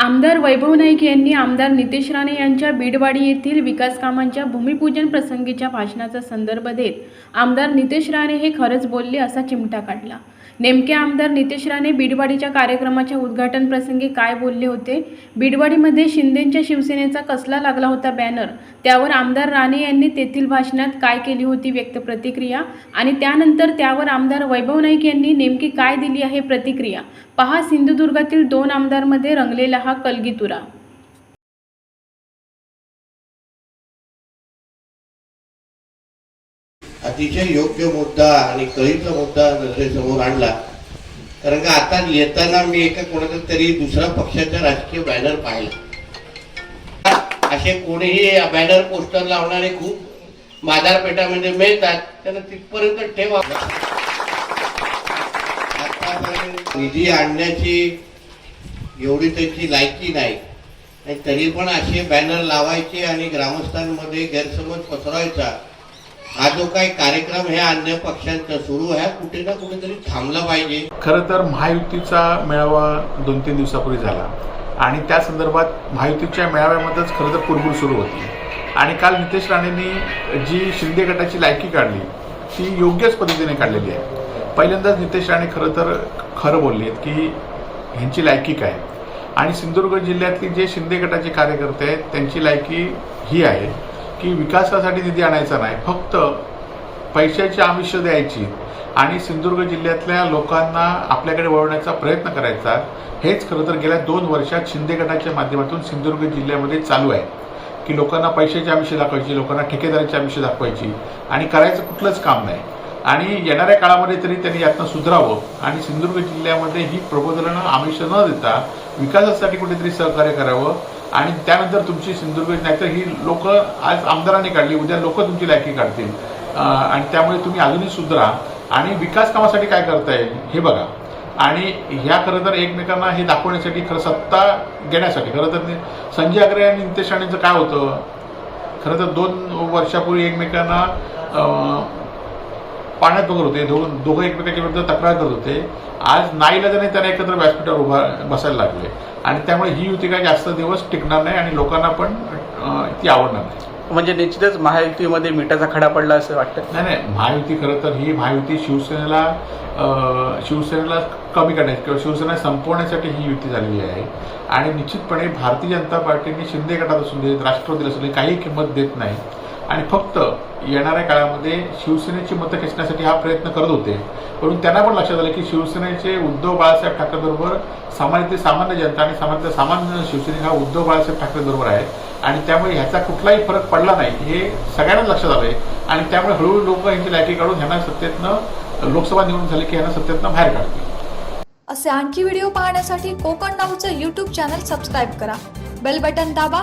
आमदार वैभव नाईक यांनी आमदार नितेश राणे यांच्या बीडवाडी येथील विकास कामांच्या भूमिपूजन प्रसंगीच्या भाषणाचा संदर्भ देत आमदार नितेश राणे हे खरंच बोलले असा चिमटा काढला. नेमके आमदार नितेश राणे बीडवाडीच्या कार्यक्रमाच्या उद्घाटन प्रसंगी काय बोलले होते? बीडवाडीमध्ये शिंदेच्या शिवसेनेचा कसला लागला होता बॅनर त्यावर आमदार राणे यांनी तेथील भाषणात काय केली होती व्यक्त प्रतिक्रिया? आणि त्यानंतर त्यावर आमदार वैभव नाईक यांनी नेमकी काय दिली आहे प्रतिक्रिया? पहा सिंधुदुर्गातील दोन आमदारमध्ये रंगलेला हा कलगीतुरा. अतिशय योग्य मुद्दा आणि कळीचा मुद्दा नजरेसमोर आणला. कारण का आता येताना मी एका कोणाचा तरी दुसऱ्या पक्षाचा राजकीय बॅनर पाहिला. असे कोणीही बॅनर पोस्टर लावणारे खूप बाजारपेठामध्ये मिळतात. त्यांना तिथपर्यंत ठेवा. निधी आणण्याची एवढी त्यांची लायकी नाही. आणि तरी पण असे बॅनर लावायचे आणि ग्रामस्थांमध्ये गैरसमज पसरवायचा हा जो काही कार्यक्रम हे अन्य पक्षांचा सुरू आहे कुठे ना कुठेतरी थांबला पाहिजे. खरं तर महायुतीचा मेळावा दोन तीन दिवसापूर्वी झाला. आणि त्या संदर्भात महायुतीच्या मेळाव्यामध्येच खरं तर कुरबुर सुरू होती. आणि काल नितेश राणेंनी जी शिंदे गटाची लायकी काढली ती योग्यच पद्धतीने काढलेली आहे. पहिल्यांदाच नितेश राणे खरं तर खरं बोलले आहेत की ह्यांची लायकी काय? आणि सिंधुदुर्ग जिल्ह्यातली जे शिंदे गटाचे कार्यकर्ते आहेत त्यांची लायकी ही आहे. की विकासासाठी निधी आणायचा नाही. फक्त पैशाची आमिष द्यायची आणि सिंधुदुर्ग जिल्ह्यातल्या लोकांना आपल्याकडे वळवण्याचा प्रयत्न करायचा हेच खरं तर गेल्या दोन वर्षात शिंदे गटाच्या माध्यमातून सिंधुदुर्ग जिल्ह्यामध्ये चालू आहे. की लोकांना पैशाची आमिष दाखवायची लोकांना ठेकेदाराची आमिष दाखवायची आणि करायचं कुठलंच काम नाही. आणि येणाऱ्या काळामध्ये तरी त्यांनी यातनं सुधरावं आणि सिंधुदुर्ग जिल्ह्यामध्ये ही प्रबोधनं आमिष न देता विकासासाठी कुठेतरी सहकार्य करावं आणि त्यानंतर तुमची सिंधुदुर्ग नाहीतर ही लोक आज आमदारांनी काढली उद्या लोक तुमची लायकी काढतील. आणि त्यामुळे तुम्ही अजूनही सुधरा आणि विकास कामासाठी काय करता येईल हे बघा. आणि ह्या खरं तर एकमेकांना हे दाखवण्यासाठी खरं सत्ता घेण्यासाठी खरं तर संजय अग्रे आणि नितेश राणेंचं काय होतं? खरं तर दोन वर्षापूर्वी एकमेकांना पाण्यात बघत होते. दोघं दोघं एकमेकांच्या विरुद्ध तक्रार करत होते. आज नाईलाजाने त्यांना एकत्र व्यासपीठावर उभा बसायला लागले. आणि त्यामुळे ही युती काही जास्त दिवस टिकणार नाही आणि लोकांना पण ती आवडणार नाही. म्हणजे निश्चितच महायुतीमध्ये मिठाचा खडा पडला असं वाटतं? नाही नाही. महायुती खरं तर ही महायुती शिवसेनेला शिवसेनेला कमी करण्याची किंवा शिवसेना संपवण्यासाठी ही युती झालेली आहे. आणि निश्चितपणे भारतीय जनता पार्टीने शिंदे गटात असून देत राष्ट्रवादीला असून काही किंमत देत नाही. आणि फक्त येणाऱ्या काळामध्ये शिवसेनेची मतं खेचण्यासाठी हा प्रयत्न करत होते. म्हणून त्यांना पण लक्षात आलं की शिवसेनेचे उद्धव बाळासाहेब ठाकरेबरोबर सामान्य ते सामान्य जनता आणि सामान्य सामान्य शिवसेने हा उद्धव बाळासाहेब ठाकरे बरोबर आहे. आणि त्यामुळे ह्याचा कुठलाही फरक पडला नाही हे सगळ्यांनाच लक्षात आलंय. आणि त्यामुळे हळूहळू लोक यांची लायकी काढून ह्यांना सत्तेतनं लोकसभा निवडून झाली की ह्यांना सत्तेतनं बाहेर काढतील. असे आणखी व्हिडिओ पाहण्यासाठी कोकण नाऊचं यूट्यूब चॅनल सबस्क्राईब करा. बेल बटन दाबा.